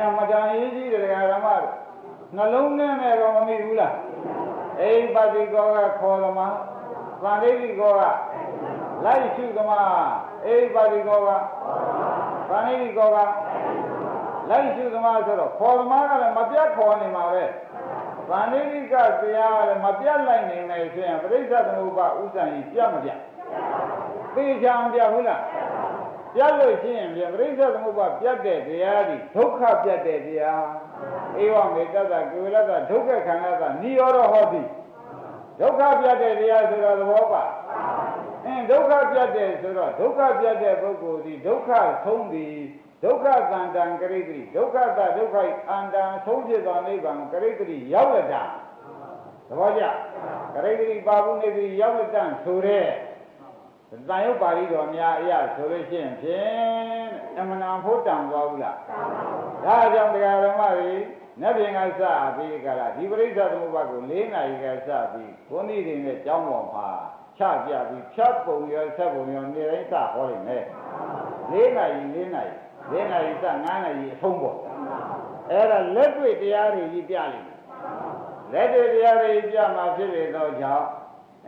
အမတန်ရေးကြီးတယ်ဓမ္မတို့နှလုံးသွင်းတယ်တော့မမိဘူးလားအိပတိကောကခေါ်သမားသံဃိတိကောကလိုက်ရှုသမားအိပတိကောကသံဃိတိကောကလိုက်ရှုသမားဆိုတော့ခေါ်သမားကလည်းမပြတ်ခေါ်နေမှာပဲသံဃိတိကတရားကလည်းမပြတ်လိုက်နေမယ်ဆိုရင်ပရိစ္ဆေသမုပ္ပါဥစ္စာကြီးပြတ်မပြတ်သိချအောင်ပြဘူးလား ပြတ်လို့ရှိရင်ပြပရိစ္ဆေသမုပ္ပါပြတ်တဲ့တရားဒီဒုက္ခပြတ်တဲ့တရားဧဝမေတ္တသကေဝလတ္တဒုက္ခခန္ဓာသနိရောဓဟောတိဒုက္ခပြတ်တဲ့တရားဆိုတော့သဘောပါအင်းဒုက္ခပြတ်တဲ့ဆိုတော့ဒုက္ခပြတ်တဲ့ပုဂ္ဂိုလ်ဒီဒုက္ခဆုံးသည်ဒုက္ခတန်တံကရိတ္တိဒုက္ခတဒုက္ခအန္တံဆုံးဖြစ်သောနိဗ္ဗာန်ကရိတ္တိရောက်လက်တာသဘောကျကရိတ္တိပါဘူးနေပြီရောက်လက်တံဆိုတဲ့ တန်ရုပ်ပါဠိတော်များအရာဆိုလို့ရှိရင်ဖြင့်အမှန်တန်ဖို့တန်သွားဘူးလားဒါကြောင့်တရားဓမ္မတွေနတ်ပြင်ကစပြီးကြလားဒီပရိစ္ဆသမုပ္ပါကို၄နာရီကစပြီးဘုန်းကြီးတွေနဲ့ကြောင်းပေါ်မှာချပြပြီးဖြတ်ပုံရောဆက်ပုံရောနေတိုင်းစဟောနေမယ်၄နာရီ၄နာရီ၄နာရီစ9နာရီအဆုံးပေါ့အဲ့ဒါလက်တွေ့တရားတွေကြီးပြလိမ့်မယ်လက်တွေ့တရားတွေပြမှာဖြစ်လေတော့ကြောင့်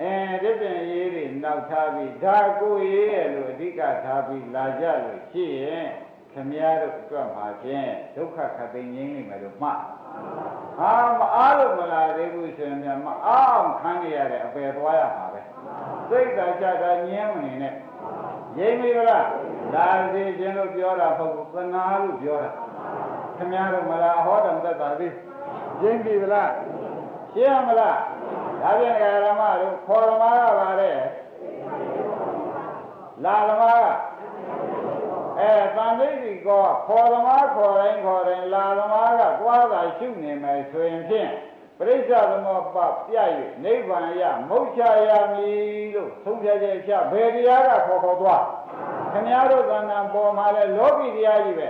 အဲဒီပြင်ရေးတွေနောက်ထားပြီးဒါကိုရေးရလို့အဓိကထားပြီးလာကြလို့ရှိရင်ခမည်းတော်အတွက်မှာဖြင့်ဒုက္ခခတ်သိမ်းငြိမ်းနေမယ်လို့မှတ်ဟာမအားလို့မလာသေးဘူးဆိုရင်လည်းမအားအောင်ခံရရတဲ့အပယ်သွားရမှာပဲစိတ်သာချတာညင်းမနေနဲ့ငြိမ်းပြီလားလာစေခြင်းလို့ပြောတာမဟုတ်ဘူးသနာလို့ပြောတာခမည်းတော်မလာဟောတယ်မသက်ပါသေးငြိမ်းပြီလားရှင်းမလားဒါပြန်ဓမ္မတို့ခေါ်ဓမ္မကပါတဲ့လာဓမ္မကအဲတန်လိတိကောခေါ်ဓမ္မခေါ်တိုင်းခေါ်တိုင်းလာဓမ္မကကြွားတာရှုနေမယ်ဆိုရင်ဖြင့်ပရိစ္ဆသမပ္ပပြည့်၍နိဗ္ဗာန်ရမုတ်ချရမည်လို့သုံးဖြတ်ချက်ချဘယ်တရားကခေါ်ခေါ်သွားခင်ဗျားတို့သဏ္ဍာန်ပေါ်မှာလဲလောကီတရားကြီးပဲ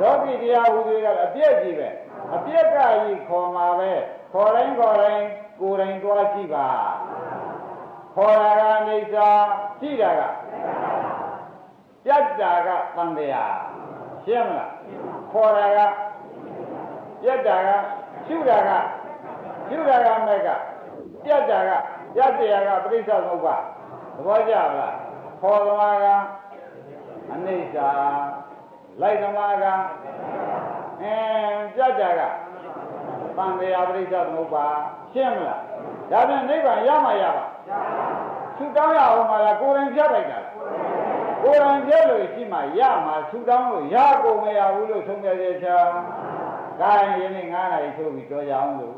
လောကီတရားဟူသေးတာအပြည့်ကြီးပဲအပြည့်ကကြီးခေါ်မှာပဲ ခေါ်တိုင်းခေါ်တိုင်းကိုယ်တိုင်သွားကြည့်ပါခေါ်တာကအိဋ္ဌာကြည့်တာကပြတ်တာကတန်တရားရှင်းမလားခေါ်တာကပြတ်တာကရှုတာကရှုတာကမဲ့ကပြတ်တာကပြတ်တရားကပြိဿသမုပ္ပါသဘောကျလားခေါ်သမားကအနိစ္စလိုက်သမားကအင်းပြတ်တာက တန်တရားပြိဿသမုပ္ပါရှင်းမလားဒါပြန်နိဗ္ဗာန်ရမှာရပါသူတောင်းရအောင်မလားကိုယ်တိုင်ပြတ်လိုက်တာကိုယ်တိုင်ပြတ်လို့ရှိမှရမှာသူတောင်းလို့ရကုန်မရဘူးလို့ဆုံးဖြတ်ချက်ချာ။ဒါရင်ယနေ့9နာရီဆိုပြီးကြောကြအောင်လို့